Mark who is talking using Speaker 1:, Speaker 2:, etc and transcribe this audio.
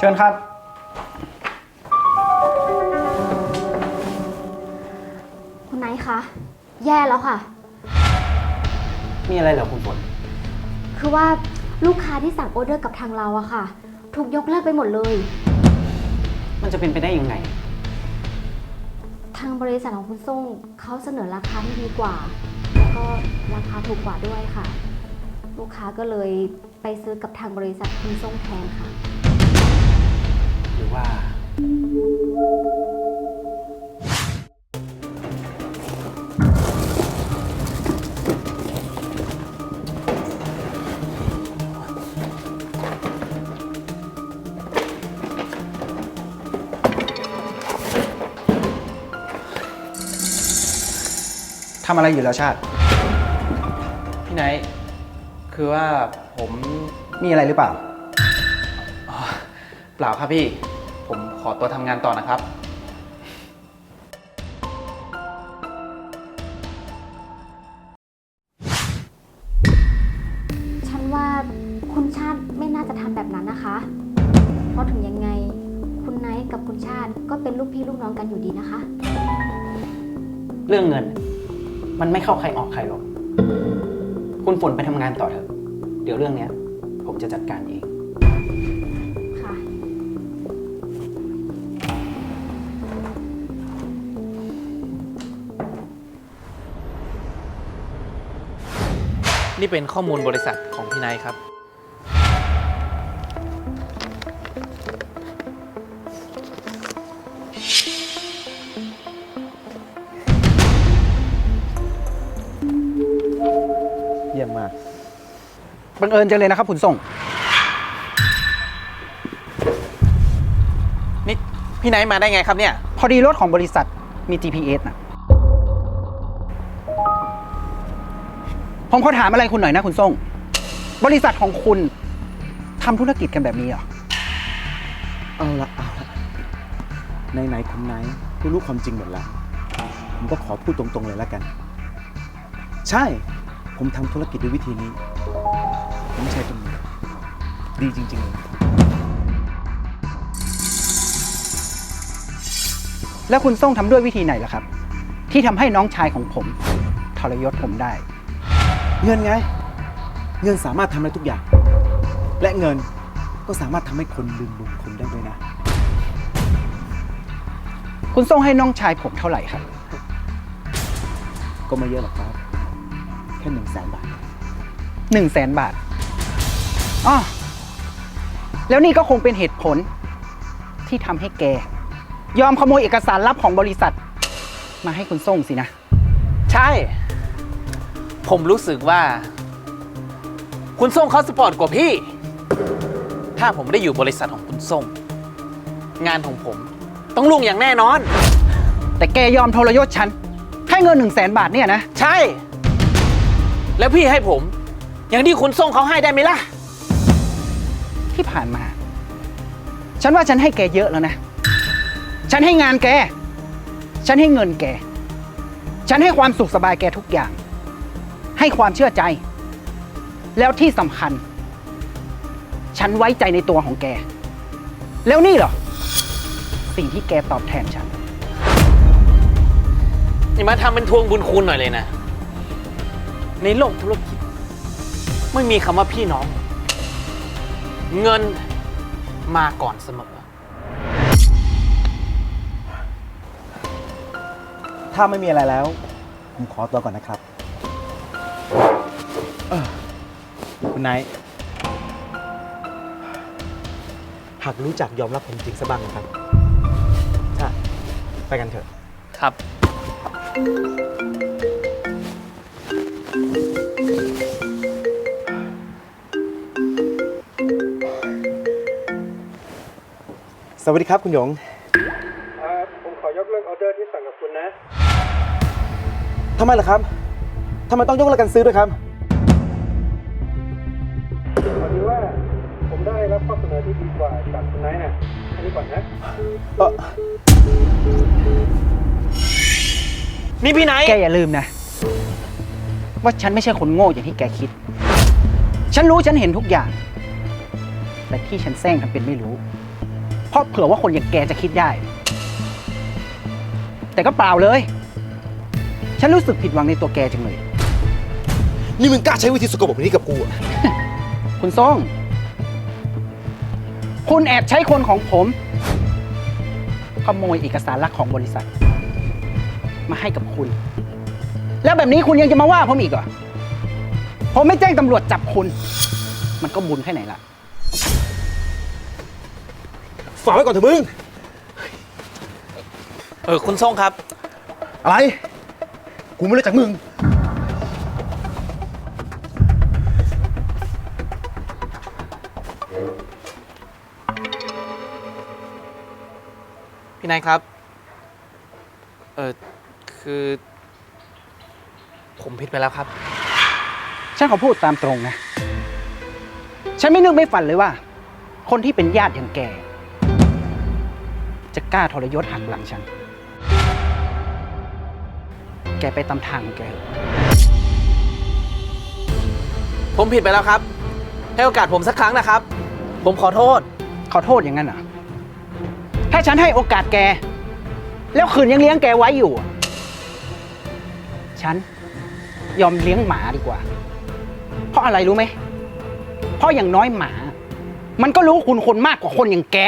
Speaker 1: เชิญครับ
Speaker 2: คุณไนท์คะ แย่แล้วค่ะ
Speaker 1: มีอะไรเหรอคุณฝน
Speaker 2: คือว่าลูกค้าที่สั่งออเดอร์กับทางเราอะค่ะ ถูกยกเลิกไปหมดเลย
Speaker 1: มันจะเป็นไปได้ยังไง
Speaker 2: ทางบริษัทของคุณส่งเขาเสนอราคาที่ดีกว่า แล้วก็ราคาถูกกว่าด้วยค่ะ ลูกค้าก็เลยไปซื้อกับทางบริษัทคุณส่งแทนค่ะ
Speaker 1: ห รือว่า ทำอะไรอยู่แล้วชาติ
Speaker 3: พี่ไนท์คือว่าผม
Speaker 1: มีอะไรหรือเปล่า
Speaker 3: เปล่าครับพี่ผม ขอตัวทำงานต่อนะครับ
Speaker 2: ฉันว่าคุณชาติไม่น่าจะทำแบบนั้นนะคะ เพราะถึงยังไง คุณไนท์กับคุณชาติก็เป็นลูกพี่ลูกน้องกันอยู่ดีนะคะ
Speaker 1: เรื่องเงิน มันไม่เข้าใครออกใครหรอก คุณฝนไปทำงานต่อเถอะ เดี๋ยวเรื่องเนี้ย ผมจะจัดการเอง
Speaker 3: นี่เป็นข้อมูลบริษัทของพี่ไนท์ครับ
Speaker 4: เยี่ยมมาก
Speaker 1: บังเอิญจังเลยนะครับคุณส่ง
Speaker 3: นี่พี่ไนท์มาได้ไงครับเนี่ย
Speaker 1: พอดีรถของบริษัทมี GPS นะ ผมขอถามอะไรคุณหน่อยนะคุณส่ง บริษัทของคุณทำธุรกิจกันแบบนี้เหรอ
Speaker 4: เอาละเอาละในไหนๆคุณไหนก็รู้ความจริงหมดแล้ว ผมก็ขอพูดตรงๆเลยแล้วกัน ใช่ ผมทำธุรกิจด้วยวิธีนี้ ผมไม่ใช่คนนี้ดีจริงๆเลย
Speaker 1: แล้วคุณส่งทำด้วยวิธีไหนล่ะครับ ที่ทำให้น้องชายของผม ทรยศผมได้
Speaker 4: เงินไง เงินสามารถทำได้ทุกอย่าง และเงินก็สามารถทำให้คนลืมบุญคุณได้ด้วยนะ
Speaker 1: คุณส่งให้น้องชายผมเท่าไหร่ครับ
Speaker 4: ก็ไม่เยอะหรอกครับ แค่หนึ่งแสนบาท
Speaker 1: หนึ่งแสนบาทอ๋อแล้วนี่ก็คงเป็นเหตุผลที่ทำให้แก ยอมขโมยเอกสารลับของบริษัท มาให้คุณส่งสินะ
Speaker 3: ใช่ ผมรู้สึกว่า คุณส่งเขาสปอร์ตกว่าพี่ ถ้าผมได้อยู่บริษัทของคุณส่งงานของผมต้องลุ่งอย่างแน่นอน
Speaker 1: แต่แกยอมทรยศฉัน ให้เงินหนึ่งแสนบาทเนี่ยนะ
Speaker 3: ใช่ แล้วพี่ให้ผม อย่างที่คุณส่งเขาให้ได้ไหมล่ะ
Speaker 1: ที่ผ่านมา ฉันว่าฉันให้แกเยอะแล้วนะ ฉันให้งานแก ฉันให้เงินแก ฉันให้ความสุขสบายแกทุกอย่าง ให้ความเชื่อใจ แล้วที่สำคัญ ฉันไว้ใจในตัวของแก แล้วนี่เหรอ สิ่งที่แกตอบแทนฉัน
Speaker 3: อย่ามาทำเป็นทวงบุญคุณหน่อยเลยนะ ในโลกธุรกิจ ไม่มีคำว่าพี่น้อง เงินมาก่อนเสมอ
Speaker 4: ถ้าไม่มีอะไรแล้ว ผมขอตัวก่อนนะครับ เอ่อคุณไนท์หากรู้จักยอมรับความจริงซะบ้างนะครับ ใช่ ไปกันเถอะ
Speaker 3: ครับ
Speaker 4: สวัสดีครับคุณหยง
Speaker 5: ผมขอยกเลิกออเดอร์ที่สั่งกับคุณนะ
Speaker 4: ทำไมล่ะครับ ทำไมต้องยกเลิกการซื้อด้วยครับ
Speaker 5: ที่ดีกว่าจากคุณไนท์นะแค่นี้ก่อนนะ
Speaker 4: เออ
Speaker 3: นี่พี่ไนท์
Speaker 1: แกอย่าลืมนะ ว่าฉันไม่ใช่คนโง่อย่างที่แกคิด ฉันรู้ฉันเห็นทุกอย่าง แต่ที่ฉันแซงทำเป็นไม่รู้ราะเผื่อว่าคนอย่างแกจะคิดได้ แต่ก็เปล่าเลย ฉันรู้สึกผิดหวังในตัวแกจังเลย
Speaker 6: นี่มึงกล้าใช้วิธีสกปรกแบบนี้กับกูอะ
Speaker 1: คุณส้ง คุณแอบใช้คนของผม ขโมยเอกสารลักของบริษัท มาให้กับคุณ แล้วแบบนี้คุณยังจะมาว่าผมอีกเหรอ ผมไม่แจ้งตำรวจจับคุณ มันก็บุญแค่ไหนล่ะ
Speaker 6: ฝากไว้ก่อนเถอะมึง
Speaker 3: เออคุณส่งครับ
Speaker 6: อะไร กูไม่รู้จักมึง
Speaker 3: พี่นายครับ เออคือ ผมผิดไปแล้วครับ
Speaker 1: ฉันขอพูดตามตรงนะ ฉันไม่นึกไม่ฝันเลยว่า คนที่เป็นญาติอย่างแก จะกล้าทรยศหักหลังฉัน แกไปตามทางของแกเถอะ
Speaker 3: ผมผิดไปแล้วครับ ให้โอกาสผมสักครั้งนะครับ ผมขอโทษ
Speaker 1: ขอโทษอย่างนั้นเหรอ ถ้าฉันให้โอกาสแก แล้วคืนยังเลี้ยงแกไว้อยู่ ฉันยอมเลี้ยงหมาดีกว่า เพราะอะไรรู้ไหม เพราะอย่างน้อยหมา มันก็รู้คุณคนมากกว่าคนอย่างแก